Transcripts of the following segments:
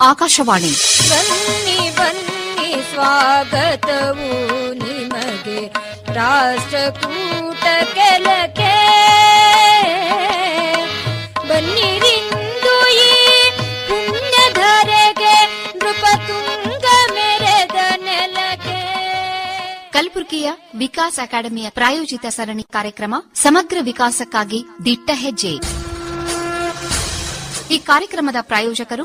ಆಕಾಶವಾಣಿ. ಬನ್ನಿ ಬನ್ನಿ ಸ್ವಾಗತವು ನಿಮಗೆ. ರಾಷ್ಟ್ರಕೂಟ ಕೆಲಕೆ ಬನ್ನಿರಿಂದು ಈ ಪುಣ್ಯಧರೆಗೆ ನೃಪತುಂಗ ಮೆರೆದ ನೆಲಕ್ಕೆ. ಕಲಬುರಗಿಯ ವಿಕಾಸ್ ಅಕಾಡೆಮಿಯ ಪ್ರಾಯೋಜಿತ ಸರಣಿ ಕಾರ್ಯಕ್ರಮ ಸಮಗ್ರ ವಿಕಾಸಕ್ಕಾಗಿ ದಿಟ್ಟ ಹೆಜ್ಜೆ. ಈ ಕಾರ್ಯಕ್ರಮದ ಪ್ರಾಯೋಜಕರು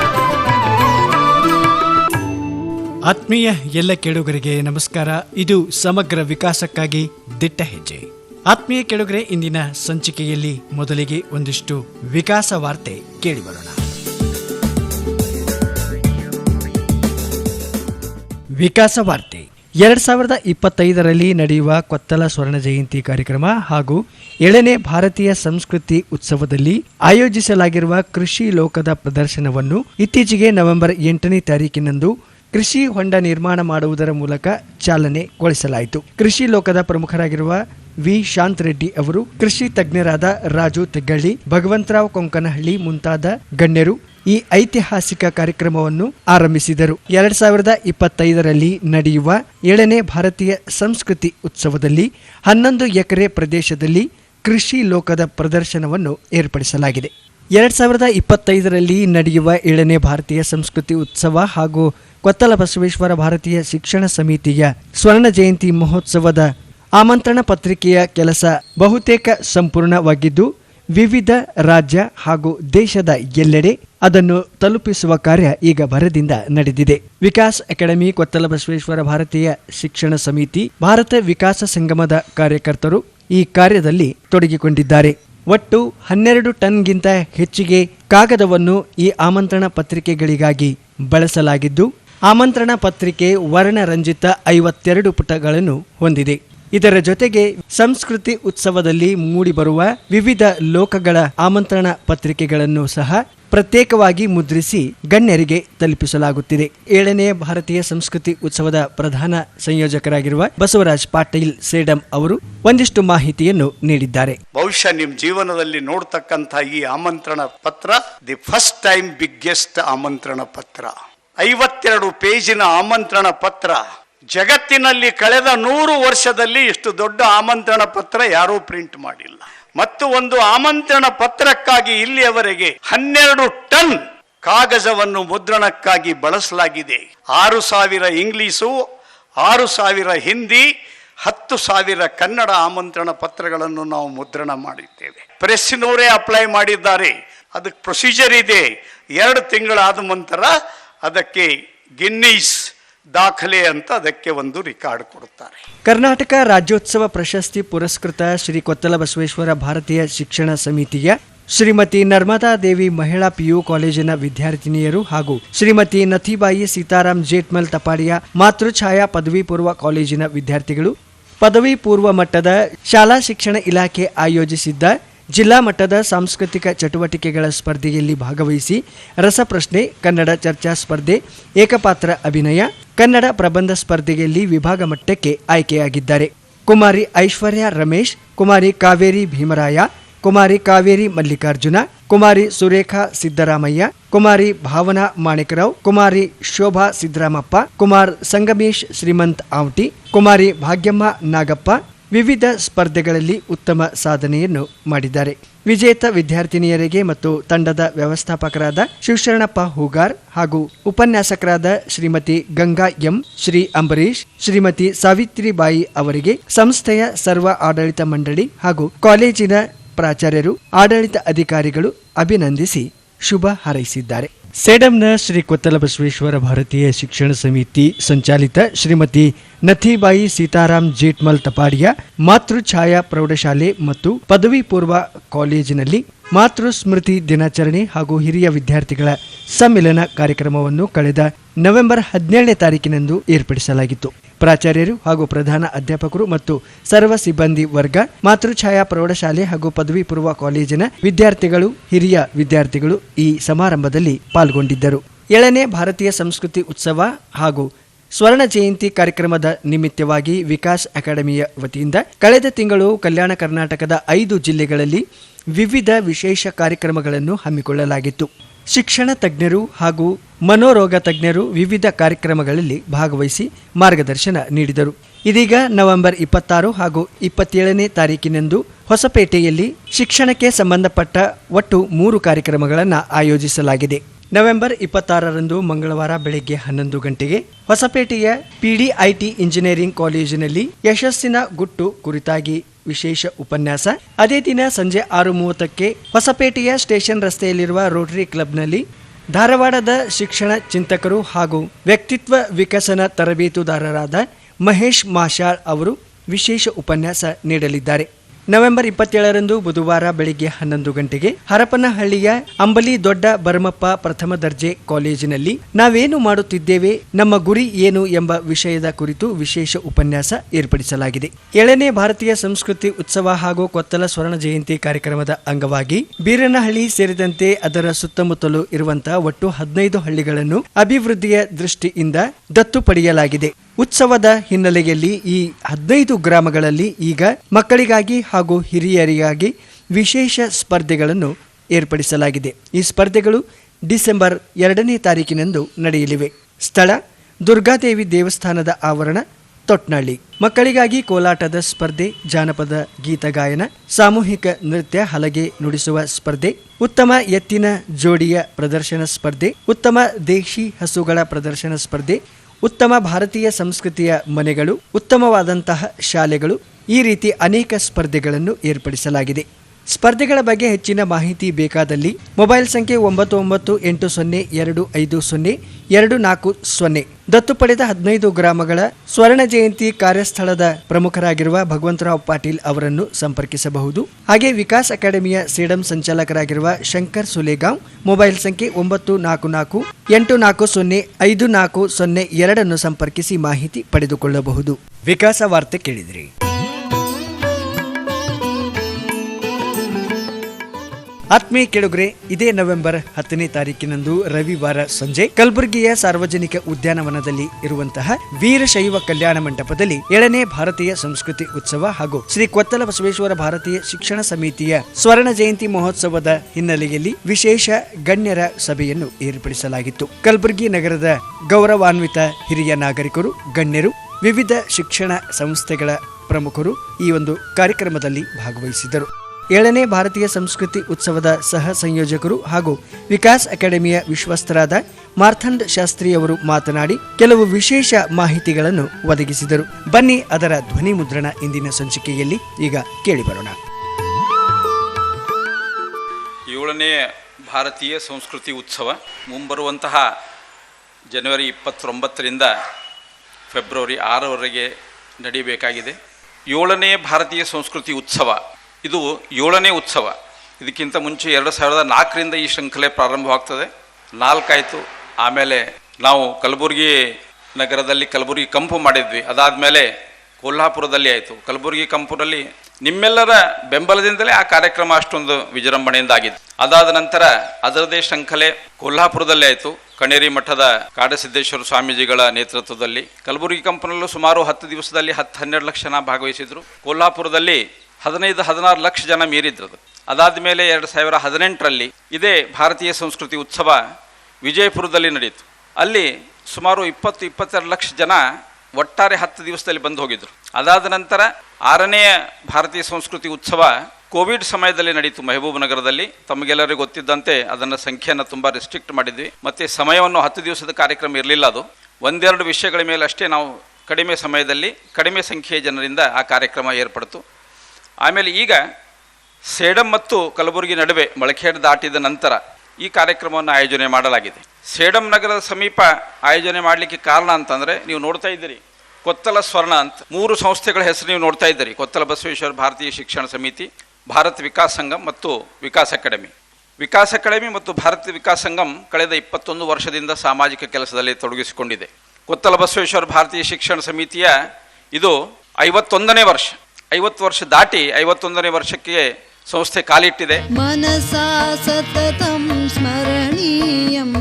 ಆತ್ಮೀಯ ಎಲ್ಲ ಕೇಳುಗರಿಗೆ ನಮಸ್ಕಾರ. ಇದು ಸಮಗ್ರ ವಿಕಾಸಕ್ಕಾಗಿ ದಿಟ್ಟ ಹೆಜ್ಜೆ. ಆತ್ಮೀಯ ಕೇಳುಗರೆ, ಇಂದಿನ ಸಂಚಿಕೆಯಲ್ಲಿ ಮೊದಲಿಗೆ ಒಂದಿಷ್ಟು ವಿಕಾಸ ವಾರ್ತೆ ಕೇಳಿಬರೋಣ ವಿಕಾಸ ವಾರ್ತೆ. ಎರಡ್ ಸಾವಿರದ ಇಪ್ಪತ್ತೈದರಲ್ಲಿ ನಡೆಯುವ ಕೊತ್ತಲ ಸ್ವರ್ಣ ಜಯಂತಿ ಕಾರ್ಯಕ್ರಮ ಹಾಗೂ ಏಳನೇ ಭಾರತೀಯ ಸಂಸ್ಕೃತಿ ಉತ್ಸವದಲ್ಲಿ ಆಯೋಜಿಸಲಾಗಿರುವ ಕೃಷಿ ಲೋಕದ ಪ್ರದರ್ಶನವನ್ನು ಇತ್ತೀಚೆಗೆ ನವೆಂಬರ್ ಎಂಟನೇ ತಾರೀಕಿನಂದು ಕೃಷಿ ಹೊಂಡ ನಿರ್ಮಾಣ ಮಾಡುವುದರ ಮೂಲಕ ಚಾಲನೆಗೊಳಿಸಲಾಯಿತು. ಕೃಷಿ ಲೋಕದ ಪ್ರಮುಖರಾಗಿರುವ ವಿ. ಶಾಂತ್ ರೆಡ್ಡಿ ಅವರು ಕೃಷಿ ತಜ್ಞರಾದ ರಾಜು ತೆಗ್ಗಳ್ಳಿ, ಭಗವಂತರಾವ್ ಕೊಂಕನಹಳ್ಳಿ ಮುಂತಾದ ಗಣ್ಯರು ಈ ಐತಿಹಾಸಿಕ ಕಾರ್ಯಕ್ರಮವನ್ನು ಆರಂಭಿಸಿದರು. ಎರಡ್ ಸಾವಿರದ ಇಪ್ಪತ್ತೈದರಲ್ಲಿ ನಡೆಯುವ ಏಳನೇ ಭಾರತೀಯ ಸಂಸ್ಕೃತಿ ಉತ್ಸವದಲ್ಲಿ ಹನ್ನೊಂದು ಎಕರೆ ಪ್ರದೇಶದಲ್ಲಿ ಕೃಷಿ ಲೋಕದ ಪ್ರದರ್ಶನವನ್ನು ಏರ್ಪಡಿಸಲಾಗಿದೆ. ಎರಡ್ ಸಾವಿರದ ಇಪ್ಪತ್ತೈದರಲ್ಲಿ ನಡೆಯುವ ಏಳನೇ ಭಾರತೀಯ ಸಂಸ್ಕೃತಿ ಉತ್ಸವ ಹಾಗೂ ಕೊತ್ತಲ ಬಸವೇಶ್ವರ ಭಾರತೀಯ ಶಿಕ್ಷಣ ಸಮಿತಿಯ ಸ್ವರ್ಣ ಜಯಂತಿ ಮಹೋತ್ಸವದ ಆಮಂತ್ರಣ ಪತ್ರಿಕೆಯ ಕೆಲಸ ಬಹುತೇಕ ಸಂಪೂರ್ಣವಾಗಿದ್ದು, ವಿವಿಧ ರಾಜ್ಯ ಹಾಗೂ ದೇಶದ ಎಲ್ಲೆಡೆ ಅದನ್ನು ತಲುಪಿಸುವ ಕಾರ್ಯ ಈಗ ಭರದಿಂದ ನಡೆದಿದೆ. ವಿಕಾಸ್ ಅಕಾಡೆಮಿ ಕೊತ್ತಲ ಬಸವೇಶ್ವರ ಭಾರತೀಯ ಶಿಕ್ಷಣ ಸಮಿತಿ ಭಾರತ ವಿಕಾಸ ಸಂಗಮದ ಕಾರ್ಯಕರ್ತರು ಈ ಕಾರ್ಯದಲ್ಲಿ ತೊಡಗಿಕೊಂಡಿದ್ದಾರೆ. ಒಟ್ಟು ಹನ್ನೆರಡು ಟನ್ಗಿಂತ ಹೆಚ್ಚಿಗೆ ಕಾಗದವನ್ನು ಈ ಆಮಂತ್ರಣ ಪತ್ರಿಕೆಗಳಿಗಾಗಿ ಬಳಸಲಾಗಿದ್ದು ಆಮಂತ್ರಣ ಪತ್ರಿಕೆ ವರ್ಣರಂಜಿತ ಐವತ್ತೆರಡು ಪುಟಗಳನ್ನು ಹೊಂದಿದೆ. ಇದರ ಜೊತೆಗೆ ಸಂಸ್ಕೃತಿ ಉತ್ಸವದಲ್ಲಿ ಮೂಡಿಬರುವ ವಿವಿಧ ಲೋಕಗಳ ಆಮಂತ್ರಣ ಪತ್ರಿಕೆಗಳನ್ನು ಸಹ ಪ್ರತ್ಯೇಕವಾಗಿ ಮುದ್ರಿಸಿ ಗಣ್ಯರಿಗೆ ತಲುಪಿಸಲಾಗುತ್ತಿದೆ. ಏಳನೇ ಭಾರತೀಯ ಸಂಸ್ಕೃತಿ ಉತ್ಸವದ ಪ್ರಧಾನ ಸಂಯೋಜಕರಾಗಿರುವ ಬಸವರಾಜ್ ಪಾಟೀಲ್ ಸೇಡಂ ಅವರು ಒಂದಿಷ್ಟು ಮಾಹಿತಿಯನ್ನು ನೀಡಿದ್ದಾರೆ. ಬಹುಶಃ ನಿಮ್ಮ ಜೀವನದಲ್ಲಿ ನೋಡ್ತಕ್ಕಂಥ ಈ ಆಮಂತ್ರಣ ಪತ್ರ ದಿ ಫಸ್ಟ್ ಟೈಮ್ ಬಿಗ್ಗೆಸ್ಟ್ ಆಮಂತ್ರಣ ಪತ್ರ. ಐವತ್ತೆರಡು ಪೇಜಿನ ಆಮಂತ್ರಣ ಪತ್ರ. ಜಗತ್ತಿನಲ್ಲಿ ಕಳೆದ ನೂರು ವರ್ಷದಲ್ಲಿ ಇಷ್ಟು ದೊಡ್ಡ ಆಮಂತ್ರಣ ಪತ್ರ ಯಾರೂ ಪ್ರಿಂಟ್ ಮಾಡಿಲ್ಲ. ಮತ್ತು ಒಂದು ಆಮಂತ್ರಣ ಪತ್ರಕ್ಕಾಗಿ ಇಲ್ಲಿಯವರೆಗೆ ಹನ್ನೆರಡು ಟನ್ ಕಾಗಜವನ್ನು ಮುದ್ರಣಕ್ಕಾಗಿ ಬಳಸಲಾಗಿದೆ. ಆರು ಸಾವಿರ ಇಂಗ್ಲೀಷು ಆರು ಸಾವಿರ ಹಿಂದಿ, ಹತ್ತು ಸಾವಿರ ಕನ್ನಡ ಆಮಂತ್ರಣ ಪತ್ರಗಳನ್ನು ನಾವು ಮುದ್ರಣ ಮಾಡಿದ್ದೇವೆ. ಪ್ರೆಸ್ಸಿನವರೇ ಅಪ್ಲೈ ಮಾಡಿದ್ದಾರೆ. ಅದಕ್ಕೆ ಪ್ರೊಸೀಜರ್ ಇದೆ. ಎರಡು ತಿಂಗಳಾದ ನಂತರ ಅದಕ್ಕೆ ಗಿನ್ನೀಸ್ ದಾಖಲೆ ಅಂತ ಅದಕ್ಕೆ ಒಂದು ರೆಕಾರ್ಡ್ ಕೊಡುತ್ತಾರೆ. ಕರ್ನಾಟಕ ರಾಜ್ಯೋತ್ಸವ ಪ್ರಶಸ್ತಿ ಪುರಸ್ಕೃತ ಶ್ರೀ ಕೊತ್ತಲ ಬಸವೇಶ್ವರ ಭಾರತೀಯ ಶಿಕ್ಷಣ ಸಮಿತಿಯ ಶ್ರೀಮತಿ ನರ್ಮದಾ ದೇವಿ ಮಹಿಳಾ ಪಿಯು ಕಾಲೇಜಿನ ವಿದ್ಯಾರ್ಥಿನಿಯರು ಹಾಗೂ ಶ್ರೀಮತಿ ನಥಿಬಾಯಿ ಸೀತಾರಾಮ್ ಜೇಟ್ಮಲ್ ತಪಾಡಿಯ ಮಾತೃಛಾಯಾ ಪದವಿ ಪೂರ್ವ ಕಾಲೇಜಿನ ವಿದ್ಯಾರ್ಥಿಗಳು, ಪದವಿ ಪೂರ್ವ ಮಟ್ಟದ ಶಾಲಾ ಶಿಕ್ಷಣ ಇಲಾಖೆ ಆಯೋಜಿಸಿದ್ದ ಜಿಲ್ಲಾ ಮಟ್ಟದ ಸಾಂಸ್ಕೃತಿಕ ಚಟುವಟಿಕೆಗಳ ಸ್ಪರ್ಧೆಯಲ್ಲಿ ಭಾಗವಹಿಸಿ ರಸಪ್ರಶ್ನೆ, ಕನ್ನಡ ಚರ್ಚಾ ಸ್ಪರ್ಧೆ, ಏಕಪಾತ್ರ ಅಭಿನಯ, ಕನ್ನಡ ಪ್ರಬಂಧ ಸ್ಪರ್ಧೆಯಲ್ಲಿ ವಿಭಾಗ ಮಟ್ಟಕ್ಕೆ ಆಯ್ಕೆಯಾಗಿದ್ದಾರೆ. ಕುಮಾರಿ ಐಶ್ವರ್ಯ ರಮೇಶ್, ಕುಮಾರಿ ಕಾವೇರಿ ಭೀಮರಾಯ, ಕುಮಾರಿ ಕಾವೇರಿ ಮಲ್ಲಿಕಾರ್ಜುನ, ಕುಮಾರಿ ಸುರೇಖಾ ಸಿದ್ದರಾಮಯ್ಯ, ಕುಮಾರಿ ಭಾವನಾ ಮಾಣಿಕರಾವ್, ಕುಮಾರಿ ಶೋಭಾ ಸಿದ್ದರಾಮಪ್ಪ, ಕುಮಾರ್ ಸಂಗಮೇಶ್ ಶ್ರೀಮಂತ್ ಆವಟಿ ಕುಮಾರಿ ಭಾಗ್ಯಮ್ಮ ನಾಗಪ್ಪ ವಿವಿಧ ಸ್ಪರ್ಧೆಗಳಲ್ಲಿ ಉತ್ತಮ ಸಾಧನೆಯನ್ನು ಮಾಡಿದ್ದಾರೆ. ವಿಜೇತ ವಿದ್ಯಾರ್ಥಿನಿಯರಿಗೆ ಮತ್ತು ತಂಡದ ವ್ಯವಸ್ಥಾಪಕರಾದ ಶಿವಶರಣಪ್ಪ ಹೂಗಾರ್ ಹಾಗೂ ಉಪನ್ಯಾಸಕರಾದ ಶ್ರೀಮತಿ ಗಂಗಾ ಎಂ. ಶ್ರೀ ಅಂಬರೀಶ್ ಶ್ರೀಮತಿ ಸಾವಿತ್ರಿಬಾಯಿ ಅವರಿಗೆ ಸಂಸ್ಥೆಯ ಸರ್ವ ಆಡಳಿತ ಮಂಡಳಿ ಹಾಗೂ ಕಾಲೇಜಿನ ಪ್ರಾಚಾರ್ಯರು, ಆಡಳಿತ ಅಧಿಕಾರಿಗಳು ಅಭಿನಂದಿಸಿ ಶುಭ ಹಾರೈಸಿದ್ದಾರೆ. ಸೇಡಂನ ಶ್ರೀ ಕೊತ್ತಲ ಬಸವೇಶ್ವರ ಭಾರತೀಯ ಶಿಕ್ಷಣ ಸಮಿತಿ ಸಂಚಾಲಿತ ಶ್ರೀಮತಿ ನಥಿಬಾಯಿ ಸೀತಾರಾಮ್ ಜೇಟ್ಮಲ್ ತಪಾಡಿಯ ಮಾತೃಛಾಯಾ ಪ್ರೌಢಶಾಲೆ ಮತ್ತು ಪದವಿ ಪೂರ್ವ ಕಾಲೇಜಿನಲ್ಲಿ ಮಾತೃ ಸ್ಮೃತಿ ದಿನಾಚರಣೆ ಹಾಗೂ ಹಿರಿಯ ವಿದ್ಯಾರ್ಥಿಗಳ ಸಮ್ಮಿಲನ ಕಾರ್ಯಕ್ರಮವನ್ನು ಕಳೆದ ನವೆಂಬರ್ ಹದಿನೇಳನೇ ತಾರೀಕಿನಂದು ಏರ್ಪಡಿಸಲಾಗಿತ್ತು. ಪ್ರಾಚಾರ್ಯರು ಹಾಗೂ ಪ್ರಧಾನ ಅಧ್ಯಾಪಕರು ಮತ್ತು ಸರ್ವ ಸಿಬ್ಬಂದಿ ವರ್ಗ ಮಾತೃಛಾಯಾ ಪ್ರೌಢಶಾಲೆ ಹಾಗೂ ಪದವಿ ಪೂರ್ವ ಕಾಲೇಜಿನ ವಿದ್ಯಾರ್ಥಿಗಳು, ಹಿರಿಯ ವಿದ್ಯಾರ್ಥಿಗಳು ಈ ಸಮಾರಂಭದಲ್ಲಿ ಪಾಲ್ಗೊಂಡಿದ್ದರು. ಏಳನೇ ಭಾರತೀಯ ಸಂಸ್ಕೃತಿ ಉತ್ಸವ ಹಾಗೂ ಸ್ವರ್ಣ ಜಯಂತಿ ಕಾರ್ಯಕ್ರಮದ ನಿಮಿತ್ತವಾಗಿ ವಿಕಾಸ್ ಅಕಾಡೆಮಿಯ ವತಿಯಿಂದ ಕಳೆದ ತಿಂಗಳು ಕಲ್ಯಾಣ ಕರ್ನಾಟಕದ ಐದು ಜಿಲ್ಲೆಗಳಲ್ಲಿ ವಿವಿಧ ವಿಶೇಷ ಕಾರ್ಯಕ್ರಮಗಳನ್ನು ಹಮ್ಮಿಕೊಳ್ಳಲಾಗಿತ್ತು. ಶಿಕ್ಷಣ ತಜ್ಞರು ಹಾಗೂ ಮನೋರೋಗ ತಜ್ಞರು ವಿವಿಧ ಕಾರ್ಯಕ್ರಮಗಳಲ್ಲಿ ಭಾಗವಹಿಸಿ ಮಾರ್ಗದರ್ಶನ ನೀಡಿದರು. ಇದೀಗ ನವೆಂಬರ್ ಇಪ್ಪತ್ತಾರು ಹಾಗೂ ಇಪ್ಪತ್ತೇಳನೇ ತಾರೀಕಿನಂದು ಹೊಸಪೇಟೆಯಲ್ಲಿ ಶಿಕ್ಷಣಕ್ಕೆ ಸಂಬಂಧಪಟ್ಟ ಒಟ್ಟು ಮೂರು ಕಾರ್ಯಕ್ರಮಗಳನ್ನು ಆಯೋಜಿಸಲಾಗಿದೆ. ನವೆಂಬರ್ ಇಪ್ಪತ್ತಾರರಂದು ಮಂಗಳವಾರ ಬೆಳಗ್ಗೆ ಹನ್ನೊಂದು ಗಂಟೆಗೆ ಹೊಸಪೇಟೆಯ ಪಿಡಿಐಟಿ ಇಂಜಿನಿಯರಿಂಗ್ ಕಾಲೇಜಿನಲ್ಲಿ ಯಶಸ್ಸಿನ ಗುಟ್ಟು ಕುರಿತಾಗಿ ವಿಶೇಷ ಉಪನ್ಯಾಸ. ಅದೇ ದಿನ ಸಂಜೆ ಆರು ಮೂವತ್ತಕ್ಕೆ ಹೊಸಪೇಟೆಯ ಸ್ಟೇಷನ್ ರಸ್ತೆಯಲ್ಲಿರುವ ರೋಟರಿ ಕ್ಲಬ್ನಲ್ಲಿ ಧಾರವಾಡದ ಶಿಕ್ಷಣ ಚಿಂತಕರು ಹಾಗೂ ವ್ಯಕ್ತಿತ್ವ ವಿಕಸನ ತರಬೇತುದಾರರಾದ ಮಹೇಶ್ ಮಾಶಾಳ್ ಅವರು ವಿಶೇಷ ಉಪನ್ಯಾಸ ನೀಡಲಿದ್ದಾರೆ. ನವೆಂಬರ್ ಇಪ್ಪತ್ತೇಳರಂದು ಬುಧವಾರ ಬೆಳಿಗ್ಗೆ ಹನ್ನೊಂದು ಗಂಟೆಗೆ ಹರಪನಹಳ್ಳಿಯ ಅಂಬಲಿ ದೊಡ್ಡ ಬರಮಪ್ಪ ಪ್ರಥಮ ದರ್ಜೆ ಕಾಲೇಜಿನಲ್ಲಿ ನಾವೇನು ಮಾಡುತ್ತಿದ್ದೇವೆ, ನಮ್ಮ ಗುರಿ ಏನು ಎಂಬ ವಿಷಯದ ಕುರಿತು ವಿಶೇಷ ಉಪನ್ಯಾಸ ಏರ್ಪಡಿಸಲಾಗಿದೆ. ಏಳನೇ ಭಾರತೀಯ ಸಂಸ್ಕೃತಿ ಉತ್ಸವ ಹಾಗೂ ಕೊತ್ತಲ ಸ್ವರ್ಣ ಜಯಂತಿ ಕಾರ್ಯಕ್ರಮದ ಅಂಗವಾಗಿ ಬೀರನಹಳ್ಳಿ ಸೇರಿದಂತೆ ಅದರ ಸುತ್ತಮುತ್ತಲು ಇರುವಂತಹ ಒಟ್ಟು ಹದಿನೈದು ಹಳ್ಳಿಗಳನ್ನು ಅಭಿವೃದ್ಧಿಯ ದೃಷ್ಟಿಯಿಂದ ದತ್ತು ಪಡೆಯಲಾಗಿದೆ. ಉತ್ಸವದ ಹಿನ್ನೆಲೆಯಲ್ಲಿ ಈ ಹದಿನೈದು ಗ್ರಾಮಗಳಲ್ಲಿ ಈಗ ಮಕ್ಕಳಿಗಾಗಿ ಹಾಗೂ ಹಿರಿಯರಿಗಾಗಿ ವಿಶೇಷ ಸ್ಪರ್ಧೆಗಳನ್ನು ಏರ್ಪಡಿಸಲಾಗಿದೆ. ಈ ಸ್ಪರ್ಧೆಗಳು ಡಿಸೆಂಬರ್ ಎರಡನೇ ತಾರೀಕಿನಂದು ನಡೆಯಲಿವೆ. ಸ್ಥಳ ದುರ್ಗಾದೇವಿ ದೇವಸ್ಥಾನದ ಆವರಣ ತೊಟ್ನಳ್ಳಿ. ಮಕ್ಕಳಿಗಾಗಿ ಕೋಲಾಟದ ಸ್ಪರ್ಧೆ, ಜಾನಪದ ಗೀತಗಾಯನ ಸಾಮೂಹಿಕ ನೃತ್ಯ, ಹಲಗೆ ನುಡಿಸುವ ಸ್ಪರ್ಧೆ, ಉತ್ತಮ ಎತ್ತಿನ ಜೋಡಿಯ ಪ್ರದರ್ಶನ ಸ್ಪರ್ಧೆ, ಉತ್ತಮ ದೇಶಿ ಹಸುಗಳ ಪ್ರದರ್ಶನ ಸ್ಪರ್ಧೆ ಉತ್ತಮ ಭಾರತೀಯ ಸಂಸ್ಕೃತಿಯ ಮನೆಗಳು ಉತ್ತಮವಾದಂತಹ ಶಾಲೆಗಳು ಈ ರೀತಿ ಅನೇಕ ಸ್ಪರ್ಧೆಗಳನ್ನು ಏರ್ಪಡಿಸಲಾಗಿದೆ. ಸ್ಪರ್ಧೆಗಳ ಬಗ್ಗೆ ಹೆಚ್ಚಿನ ಮಾಹಿತಿ ಬೇಕಾದಲ್ಲಿ ಮೊಬೈಲ್ ಸಂಖ್ಯೆ ಒಂಬತ್ತು ಒಂಬತ್ತು ಎಂಟು ಸೊನ್ನೆ ಎರಡು ಐದು ಸೊನ್ನೆ ಎರಡು ನಾಲ್ಕು ಸೊನ್ನೆ. ದತ್ತು ಪಡೆದ ಹದಿನೈದು ಗ್ರಾಮಗಳ ಸ್ವರ್ಣ ಜಯಂತಿ ಕಾರ್ಯಸ್ಥಳದ ಪ್ರಮುಖರಾಗಿರುವ ಭಗವಂತರಾವ್ ಪಾಟೀಲ್ ಅವರನ್ನು ಸಂಪರ್ಕಿಸಬಹುದು. ಹಾಗೆ ವಿಕಾಸ್ ಅಕಾಡೆಮಿಯ ಸೇಡಂ ಸಂಚಾಲಕರಾಗಿರುವ ಶಂಕರ್ ಸುಲೇಗಾಂವ್ ಮೊಬೈಲ್ ಸಂಖ್ಯೆ ಒಂಬತ್ತು ನಾಲ್ಕು ನಾಲ್ಕು ಎಂಟು ನಾಲ್ಕು ಸೊನ್ನೆ ಐದು ನಾಲ್ಕು ಸೊನ್ನೆ ಎರಡನ್ನು ಸಂಪರ್ಕಿಸಿ ಮಾಹಿತಿ ಪಡೆದುಕೊಳ್ಳಬಹುದು. ವಿಕಾಸ ವಾರ್ತೆ ಕೇಳಿದ್ರಿ. ಆತ್ಮೀಯ ಕೆಳಗ್ರೆ, ಇದೇ ನವೆಂಬರ್ ಹತ್ತನೇ ತಾರೀಕಿನಂದು ರವಿವಾರ ಸಂಜೆ ಕಲಬುರಗಿಯ ಸಾರ್ವಜನಿಕ ಉದ್ಯಾನವನದಲ್ಲಿ ಇರುವಂತಹ ವೀರಶೈವ ಕಲ್ಯಾಣ ಮಂಟಪದಲ್ಲಿ ಏಳನೇ ಭಾರತೀಯ ಸಂಸ್ಕೃತಿ ಉತ್ಸವ ಹಾಗೂ ಶ್ರೀ ಕೊತ್ತಲ ಬಸವೇಶ್ವರ ಭಾರತೀಯ ಶಿಕ್ಷಣ ಸಮಿತಿಯ ಸ್ವರ್ಣ ಜಯಂತಿ ಮಹೋತ್ಸವದ ಹಿನ್ನೆಲೆಯಲ್ಲಿ ವಿಶೇಷ ಗಣ್ಯರ ಸಭೆಯನ್ನು ಏರ್ಪಡಿಸಲಾಗಿತ್ತು. ಕಲಬುರಗಿ ನಗರದ ಗೌರವಾನ್ವಿತ ಹಿರಿಯ ನಾಗರಿಕರು, ಗಣ್ಯರು, ವಿವಿಧ ಶಿಕ್ಷಣ ಸಂಸ್ಥೆಗಳ ಪ್ರಮುಖರು ಈ ಒಂದು ಕಾರ್ಯಕ್ರಮದಲ್ಲಿ ಭಾಗವಹಿಸಿದರು. ಏಳನೇ ಭಾರತೀಯ ಸಂಸ್ಕೃತಿ ಉತ್ಸವದ ಸಹ ಸಂಯೋಜಕರು ಹಾಗೂ ವಿಕಾಸ್ ಅಕಾಡೆಮಿಯ ವಿಶ್ವಸ್ತರಾದ ಮಾರ್ಥಂಡ್ ಶಾಸ್ತ್ರಿಯವರು ಮಾತನಾಡಿ ಕೆಲವು ವಿಶೇಷ ಮಾಹಿತಿಗಳನ್ನು ಒದಗಿಸಿದರು. ಬನ್ನಿ ಅದರ ಧ್ವನಿ ಮುದ್ರಣ ಇಂದಿನ ಸಂಚಿಕೆಯಲ್ಲಿ ಈಗ ಕೇಳಿಬರೋಣ. ಏಳನೇ ಭಾರತೀಯ ಸಂಸ್ಕೃತಿ ಉತ್ಸವ ಮುಂಬರುವಂತಹ ಜನವರಿ ಇಪ್ಪತ್ತೊಂಬತ್ತರಿಂದ ಫೆಬ್ರವರಿ ಆರರವರೆಗೆ ನಡೆಯಬೇಕಾಗಿದೆ. ಏಳನೇ ಭಾರತೀಯ ಸಂಸ್ಕೃತಿ ಉತ್ಸವ ಇದು ಏಳನೇ ಉತ್ಸವ. ಇದಕ್ಕಿಂತ ಮುಂಚೆ ಎರಡು ಸಾವಿರದ ನಾಲ್ಕರಿಂದ ಈ ಶೃಂಖಲೆ ಪ್ರಾರಂಭವಾಗ್ತದೆ. ನಾಲ್ಕಾಯಿತು. ಆಮೇಲೆ ನಾವು ಕಲಬುರಗಿ ನಗರದಲ್ಲಿ ಕಲಬುರಗಿ ಕಂಪು ಮಾಡಿದ್ವಿ. ಅದಾದಮೇಲೆ ಕೊಲ್ಹಾಪುರದಲ್ಲಿ ಆಯಿತು. ಕಲಬುರಗಿ ಕಂಪುನಲ್ಲಿ ನಿಮ್ಮೆಲ್ಲರ ಬೆಂಬಲದಿಂದಲೇ ಆ ಕಾರ್ಯಕ್ರಮ ಅಷ್ಟೊಂದು ವಿಜೃಂಭಣೆಯಿಂದ ಆಗಿತ್ತು ಅದಾದ ನಂತರ ಅದರದೇ ಶೃಂಖಲೆ ಕೊಲ್ಹಾಪುರದಲ್ಲಿ ಆಯಿತು. ಕಣೇರಿ ಮಠದ ಕಾಡಸಿದ್ದೇಶ್ವರ ಸ್ವಾಮೀಜಿಗಳ ನೇತೃತ್ವದಲ್ಲಿ ಕಲಬುರಗಿ ಕಂಪನಲ್ಲೂ ಸುಮಾರು ಹತ್ತು ದಿವಸದಲ್ಲಿ ಹತ್ತು ಹನ್ನೆರಡು ಲಕ್ಷ ಜನ ಭಾಗವಹಿಸಿದ್ರು. ಕೊಲ್ಹಾಪುರದಲ್ಲಿ ಹದಿನೈದು, ಹದಿನಾರು ಲಕ್ಷ ಜನ ಮೀರಿದ್ರು ಅದು. ಅದಾದ ಮೇಲೆ ಎರಡು ಸಾವಿರ ಹದಿನೆಂಟರಲ್ಲಿ ಇದೇ ಭಾರತೀಯ ಸಂಸ್ಕೃತಿ ಉತ್ಸವ ವಿಜಯಪುರದಲ್ಲಿ ನಡೆಯಿತು. ಅಲ್ಲಿ ಸುಮಾರು ಇಪ್ಪತ್ತು, ಇಪ್ಪತ್ತೆರಡು ಲಕ್ಷ ಜನ ಒಟ್ಟಾರೆ ಹತ್ತು ದಿವಸದಲ್ಲಿ ಬಂದು ಹೋಗಿದ್ರು. ಅದಾದ ನಂತರ ಆರನೆಯ ಭಾರತೀಯ ಸಂಸ್ಕೃತಿ ಉತ್ಸವ ಕೋವಿಡ್ ಸಮಯದಲ್ಲಿ ನಡೀತು ಮೆಹಬೂಬ್ ನಗರದಲ್ಲಿ. ತಮಗೆಲ್ಲರಿಗೂ ಗೊತ್ತಿದ್ದಂತೆ ಅದನ್ನು ಸಂಖ್ಯೆಯನ್ನು ತುಂಬ ರಿಸ್ಟ್ರಿಕ್ಟ್ ಮಾಡಿದ್ವಿ. ಮತ್ತು ಸಮಯವನ್ನು ಹತ್ತು ದಿವಸದ ಕಾರ್ಯಕ್ರಮ ಇರಲಿಲ್ಲ ಅದು. ಒಂದೆರಡು ವಿಷಯಗಳ ಮೇಲೆ ಅಷ್ಟೇ ನಾವು ಕಡಿಮೆ ಸಮಯದಲ್ಲಿ ಕಡಿಮೆ ಸಂಖ್ಯೆಯ ಜನರಿಂದ ಆ ಕಾರ್ಯಕ್ರಮ ಏರ್ಪಡ್ತು. ಆಮೇಲೆ ಈಗ ಸೇಡಂ ಮತ್ತು ಕಲಬುರಗಿ ನಡುವೆ ಮೊಳಖೇಡ್ ದಾಟಿದ ನಂತರ ಈ ಕಾರ್ಯಕ್ರಮವನ್ನು ಆಯೋಜನೆ ಮಾಡಲಾಗಿದೆ. ಸೇಡಂ ನಗರದ ಸಮೀಪ ಆಯೋಜನೆ ಮಾಡಲಿಕ್ಕೆ ಕಾರಣ ಅಂತಂದರೆ ನೀವು ನೋಡ್ತಾ ಇದ್ದೀರಿ, ಕೊತ್ತಲ ಸ್ವರ್ಣ ಅಂತ ಮೂರು ಸಂಸ್ಥೆಗಳ ಹೆಸರು ನೀವು ನೋಡ್ತಾ ಇದ್ದೀರಿ. ಕೊತ್ತಲ ಬಸವೇಶ್ವರ ಭಾರತೀಯ ಶಿಕ್ಷಣ ಸಮಿತಿ, ಭಾರತ್ ವಿಕಾಸ ಸಂಗಮ್ ಮತ್ತು ವಿಕಾಸ್ ಅಕಾಡೆಮಿ. ವಿಕಾಸ ಅಕಾಡೆಮಿ ಮತ್ತು ಭಾರತ ವಿಕಾಸ ಸಂಗಮ್ ಕಳೆದ ಇಪ್ಪತ್ತೊಂದು ವರ್ಷದಿಂದ ಸಾಮಾಜಿಕ ಕೆಲಸದಲ್ಲಿ ತೊಡಗಿಸಿಕೊಂಡಿದೆ. ಕೊತ್ತಲ ಬಸವೇಶ್ವರ ಭಾರತೀಯ ಶಿಕ್ಷಣ ಸಮಿತಿಯ ಇದು ಐವತ್ತೊಂದನೇ ವರ್ಷ. ಐವತ್ತು ವರ್ಷ ದಾಟಿ ಐವತ್ತೊಂದನೇ ವರ್ಷಕ್ಕೆ ಸಂಸ್ಥೆ ಕಾಲಿಟ್ಟಿದೆ. ಮನಸಾ ಸತತಂ ಸ್ಮರಣೀಯಂ,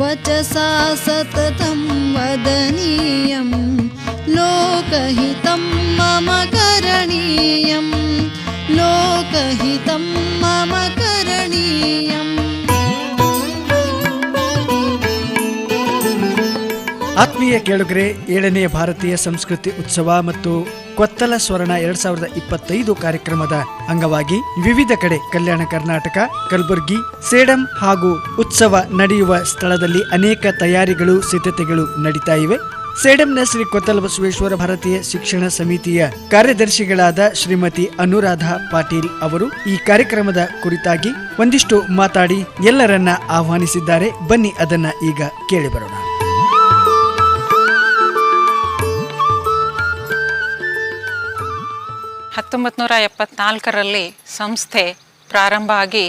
ವಚಸಾ ಸತತಂ ವದನೀಯಂ, ಲೋಕಹಿತಂ ಮಮ ಕರಣೀಯಂ, ಲೋಕಹಿತಂ ಆತ್ಮೀಯ ಕೇಳುಗರೆ ಏಳನೇ ಭಾರತೀಯ ಸಂಸ್ಕೃತಿ ಉತ್ಸವ ಮತ್ತು ಕೊತ್ತಲ ಸ್ವರ್ಣ ಎರಡ್ ಸಾವಿರದ ಇಪ್ಪತ್ತೈದು ಕಾರ್ಯಕ್ರಮದ ಅಂಗವಾಗಿ ವಿವಿಧ ಕಡೆ ಕಲ್ಯಾಣ ಕರ್ನಾಟಕ, ಕಲಬುರಗಿ, ಸೇಡಂ ಹಾಗೂ ಉತ್ಸವ ನಡೆಯುವ ಸ್ಥಳದಲ್ಲಿ ಅನೇಕ ತಯಾರಿಗಳು, ಸಿದ್ಧತೆಗಳು ನಡೀತಾ ಇವೆ. ಸೇಡಂನ ಶ್ರೀ ಕೊತ್ತಲ ಬಸವೇಶ್ವರ ಭಾರತೀಯ ಶಿಕ್ಷಣ ಸಮಿತಿಯ ಕಾರ್ಯದರ್ಶಿಗಳಾದ ಶ್ರೀಮತಿ ಅನುರಾಧ ಪಾಟೀಲ್ ಅವರು ಈ ಕಾರ್ಯಕ್ರಮದ ಕುರಿತಾಗಿ ಒಂದಿಷ್ಟು ಮಾತಾಡಿ ಎಲ್ಲರನ್ನ ಆಹ್ವಾನಿಸಿದ್ದಾರೆ. ಬನ್ನಿ ಅದನ್ನ ಈಗ ಕೇಳಿ ಬರೋಣ. ಹತ್ತೊಂಬತ್ತು ನೂರ ಎಪ್ಪತ್ನಾಲ್ಕರಲ್ಲಿ ಸಂಸ್ಥೆ ಪ್ರಾರಂಭ ಆಗಿ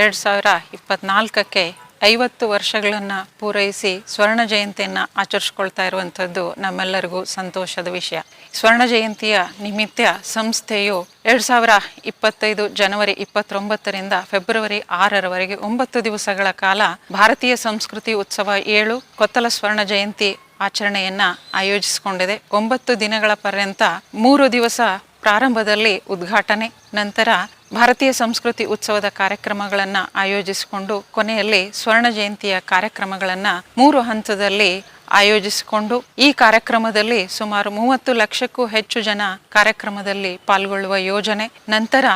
ಎರಡು ಸಾವಿರ ಇಪ್ಪತ್ನಾಲ್ಕಕ್ಕೆ ಐವತ್ತು ವರ್ಷಗಳನ್ನು ಪೂರೈಸಿ ಸ್ವರ್ಣ ಜಯಂತಿಯನ್ನು ಆಚರಿಸ್ಕೊಳ್ತಾ ಇರುವಂಥದ್ದು ನಮ್ಮೆಲ್ಲರಿಗೂ ಸಂತೋಷದ ವಿಷಯ. ಸ್ವರ್ಣ ಜಯಂತಿಯ ನಿಮಿತ್ತ ಸಂಸ್ಥೆಯು ಎರಡು ಸಾವಿರ ಇಪ್ಪತ್ತೈದು ಜನವರಿ ಇಪ್ಪತ್ತೊಂಬತ್ತರಿಂದ ಫೆಬ್ರವರಿ ಆರರವರೆಗೆ ಒಂಬತ್ತು ದಿವಸಗಳ ಕಾಲ ಭಾರತೀಯ ಸಂಸ್ಕೃತಿ ಉತ್ಸವ ಏಳು ಕೊತ್ತಲ ಸ್ವರ್ಣ ಜಯಂತಿ ಆಚರಣೆಯನ್ನು ಆಯೋಜಿಸಿಕೊಂಡಿದೆ. ಒಂಬತ್ತು ದಿನಗಳ ಪರ್ಯಂತ ಮೂರು ದಿವಸ ಪ್ರಾರಂಭದಲ್ಲಿ ಉದ್ಘಾಟನೆ, ನಂತರ ಭಾರತೀಯ ಸಂಸ್ಕೃತಿ ಉತ್ಸವದ ಕಾರ್ಯಕ್ರಮಗಳನ್ನು ಆಯೋಜಿಸಿಕೊಂಡು ಕೊನೆಯಲ್ಲಿ ಸ್ವರ್ಣ ಜಯಂತಿಯ ಕಾರ್ಯಕ್ರಮಗಳನ್ನು ಮೂರು ಹಂತದಲ್ಲಿ ಆಯೋಜಿಸಿಕೊಂಡು, ಈ ಕಾರ್ಯಕ್ರಮದಲ್ಲಿ ಸುಮಾರು ಮೂವತ್ತು ಲಕ್ಷಕ್ಕೂ ಹೆಚ್ಚು ಜನ ಕಾರ್ಯಕ್ರಮದಲ್ಲಿ ಪಾಲ್ಗೊಳ್ಳುವ ಯೋಜನೆ, ನಂತರ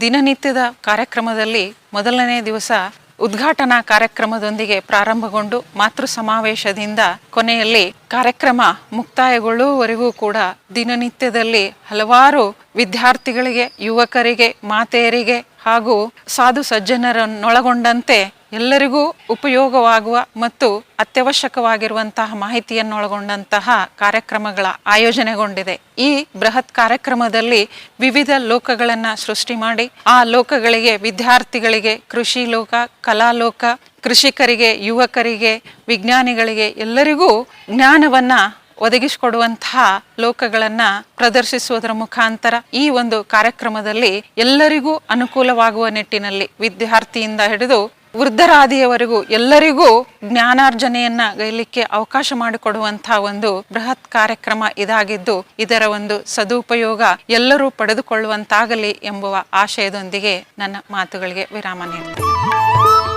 ದಿನನಿತ್ಯದ ಕಾರ್ಯಕ್ರಮದಲ್ಲಿ ಮೊದಲನೇ ದಿವಸ ಉದ್ಘಾಟನಾ ಕಾರ್ಯಕ್ರಮದೊಂದಿಗೆ ಪ್ರಾರಂಭಗೊಂಡು ಮಾತೃ ಸಮಾವೇಶದಿಂದ ಕೊನೆಯಲ್ಲಿ ಕಾರ್ಯಕ್ರಮ ಮುಕ್ತಾಯಗೊಳ್ಳುವವರೆಗೂ ಕೂಡ ದಿನನಿತ್ಯದಲ್ಲಿ ಹಲವಾರು ವಿದ್ಯಾರ್ಥಿಗಳಿಗೆ ಯುವಕರಿಗೆ ಮಾತೆಯರಿಗೆ ಹಾಗೂ ಸಾಧು ಸಜ್ಜನರನ್ನೊಳಗೊಂಡಂತೆ ಎಲ್ಲರಿಗೂ ಉಪಯೋಗವಾಗುವ ಮತ್ತು ಅತ್ಯವಶ್ಯಕವಾಗಿರುವಂತಹ ಮಾಹಿತಿಯನ್ನೊಳಗೊಂಡಂತಹ ಕಾರ್ಯಕ್ರಮಗಳ ಆಯೋಜನೆಗೊಂಡಿದೆ. ಈ ಬೃಹತ್ ಕಾರ್ಯಕ್ರಮದಲ್ಲಿ ವಿವಿಧ ಲೋಕಗಳನ್ನು ಸೃಷ್ಟಿ ಮಾಡಿ, ಆ ಲೋಕಗಳಿಗೆ ವಿದ್ಯಾರ್ಥಿಗಳಿಗೆ, ಕೃಷಿ ಲೋಕ ಕಲಾಲೋಕ ಕೃಷಿಕರಿಗೆ, ಯುವಕರಿಗೆ, ವಿಜ್ಞಾನಿಗಳಿಗೆ ಎಲ್ಲರಿಗೂ ಜ್ಞಾನವನ್ನ ಒದಗಿಸಿಕೊಡುವಂತಹ ಲೋಕಗಳನ್ನ ಪ್ರದರ್ಶಿಸುವುದರ ಮುಖಾಂತರ ಈ ಒಂದು ಕಾರ್ಯಕ್ರಮದಲ್ಲಿ ಎಲ್ಲರಿಗೂ ಅನುಕೂಲವಾಗುವ ನಿಟ್ಟಿನಲ್ಲಿ ವಿದ್ಯಾರ್ಥಿಯಿಂದ ಹಿಡಿದು ವೃದ್ಧರಾದಿಯವರೆಗೂ ಎಲ್ಲರಿಗೂ ಜ್ಞಾನಾರ್ಜನೆಯನ್ನ ಗೈಲಿಕ್ಕೆ ಅವಕಾಶ ಮಾಡಿಕೊಡುವಂತಹ ಒಂದು ಬೃಹತ್ ಕಾರ್ಯಕ್ರಮ ಇದಾಗಿದ್ದು ಇದರ ಒಂದು ಸದುಪಯೋಗ ಎಲ್ಲರೂ ಪಡೆದುಕೊಳ್ಳುವಂತಾಗಲಿ ಎಂಬುವ ಆಶಯದೊಂದಿಗೆ ನನ್ನ ಮಾತುಗಳಿಗೆ ವಿರಾಮ ನೀಡುತ್ತೇನೆ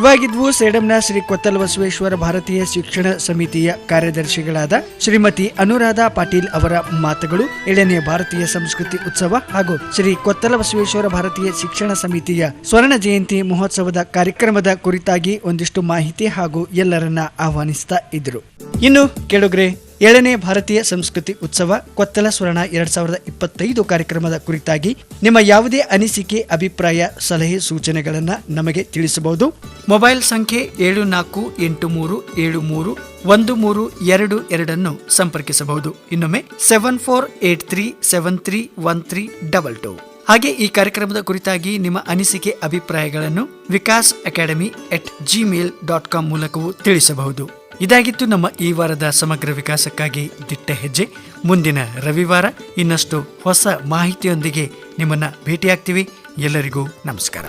ಇವಾಗಿದ್ವು ಸೇಡಂನ ಶ್ರೀ ಕೊತ್ತಲ ಬಸವೇಶ್ವರ ಭಾರತೀಯ ಶಿಕ್ಷಣ ಸಮಿತಿಯ ಕಾರ್ಯದರ್ಶಿಗಳಾದ ಶ್ರೀಮತಿ ಅನುರಾಧ ಪಾಟೀಲ್ ಅವರ ಮಾತುಗಳು, ಏಳನೇ ಭಾರತೀಯ ಸಂಸ್ಕೃತಿ ಉತ್ಸವ ಹಾಗೂ ಶ್ರೀ ಕೊತ್ತಲ ಬಸವೇಶ್ವರ ಭಾರತೀಯ ಶಿಕ್ಷಣ ಸಮಿತಿಯ ಸ್ವರ್ಣ ಜಯಂತಿ ಮಹೋತ್ಸವದ ಕಾರ್ಯಕ್ರಮದ ಕುರಿತಾಗಿ ಒಂದಿಷ್ಟು ಮಾಹಿತಿ ಹಾಗೂ ಎಲ್ಲರನ್ನ ಆಹ್ವಾನಿಸ್ತಾ ಇದ್ರು. ಇನ್ನು ಕೆಳಗ್ರೆ ಏಳನೇ ಭಾರತೀಯ ಸಂಸ್ಕೃತಿ ಉತ್ಸವ ಕೊತ್ತಲ ಸ್ವರ್ಣ ಎರಡ್ ಸಾವಿರದ ಇಪ್ಪತ್ತೈದು ಕಾರ್ಯಕ್ರಮದ ಕುರಿತಾಗಿ ನಿಮ್ಮ ಯಾವುದೇ ಅನಿಸಿಕೆ, ಅಭಿಪ್ರಾಯ, ಸಲಹೆ, ಸೂಚನೆಗಳನ್ನು ನಮಗೆ ತಿಳಿಸಬಹುದು. ಮೊಬೈಲ್ ಸಂಖ್ಯೆ ಏಳು ನಾಲ್ಕು ಎಂಟು ಮೂರು ಏಳು ಮೂರು ಒಂದು ಮೂರು ಎರಡು ಎರಡನ್ನು ಸಂಪರ್ಕಿಸಬಹುದು. ಇನ್ನೊಮ್ಮೆ seven four eight three seven three one three double two. ಹಾಗೆ ಈ ಕಾರ್ಯಕ್ರಮದ ಕುರಿತಾಗಿ ನಿಮ್ಮ ಅನಿಸಿಕೆ, ಅಭಿಪ್ರಾಯಗಳನ್ನು Vikas academy at Gmail dot com ಮೂಲಕವೂ ತಿಳಿಸಬಹುದು. ಇದಾಗಿತ್ತು ನಮ್ಮ ಈ ವಾರದ ಸಮಗ್ರ ವಿಕಾಸಕ್ಕಾಗಿ ದಿಟ್ಟ ಹೆಜ್ಜೆ. ಮುಂದಿನ ರವಿವಾರ ಇನ್ನಷ್ಟು ಹೊಸ ಮಾಹಿತಿಯೊಂದಿಗೆ ನಿಮ್ಮನ್ನ ಭೇಟಿಯಾಗ್ತೀವಿ. ಎಲ್ಲರಿಗೂ ನಮಸ್ಕಾರ.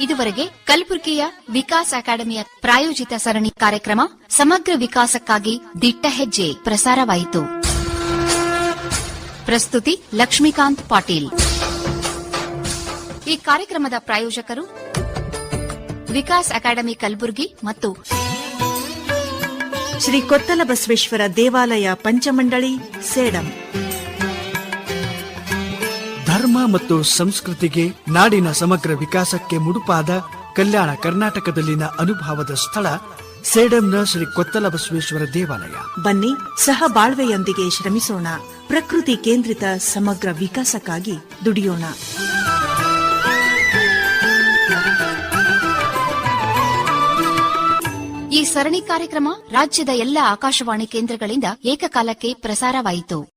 ಇದುವರೆಗೆ ಕಲಬುರಗಿಯ ವಿಕಾಸ ಅಕಾಡೆಮಿಯ ಪ್ರಾಯೋಜಿತ ಸರಣಿ ಕಾರ್ಯಕ್ರಮ ಸಮಗ್ರ ವಿಕಾಸಕ್ಕಾಗಿ ದಿಟ್ಟ ಹೆಜ್ಜೆ ಪ್ರಸಾರವಾಯಿತು. ಪ್ರಸ್ತುತಿ ಲಕ್ಷ್ಮೀಕಾಂತ್ ಪಾಟೀಲ್. ಈ ಕಾರ್ಯಕ್ರಮದ ಪ್ರಾಯೋಜಕರು ವಿಕಾಸ್ ಅಕಾಡೆಮಿ ಕಲಬುರಗಿ ಮತ್ತು ಶ್ರೀ ಕೊತ್ತಲ ಬಸವೇಶ್ವರ ದೇವಾಲಯ ಪಂಚಮಂಡಳಿ ಸೇಡಂ. ಧರ್ಮ ಧರ್ಮ ಮತ್ತು ಸಂಸ್ಕೃತಿಗೆ ನಾಡಿನ ಸಮಗ್ರ ವಿಕಾಸಕ್ಕೆ ಮುಡುಪಾದ ಕಲ್ಯಾಣ ಕರ್ನಾಟಕದಲ್ಲಿನ ಅನುಭವದ ಸ್ಥಳ ಸೇಡಂನ ಶ್ರೀ ಕೊತ್ತಲ ಬಸವೇಶ್ವರ ದೇವಾಲಯ. ಬನ್ನಿ ಸಹ ಬಾಳ್ವೆಯೊಂದಿಗೆ ಶ್ರಮಿಸೋಣ. ಪ್ರಕೃತಿ ಕೇಂದ್ರಿತ ಸಮಗ್ರ ವಿಕಾಸಕ್ಕಾಗಿ ದುಡಿಯೋಣ. ಈ ಸರಣಿ ಕಾರ್ಯಕ್ರಮ ರಾಜ್ಯದ ಎಲ್ಲ ಆಕಾಶವಾಣಿ ಕೇಂದ್ರಗಳಿಂದ ಏಕಕಾಲಕ್ಕೆ ಪ್ರಸಾರವಾಯಿತು.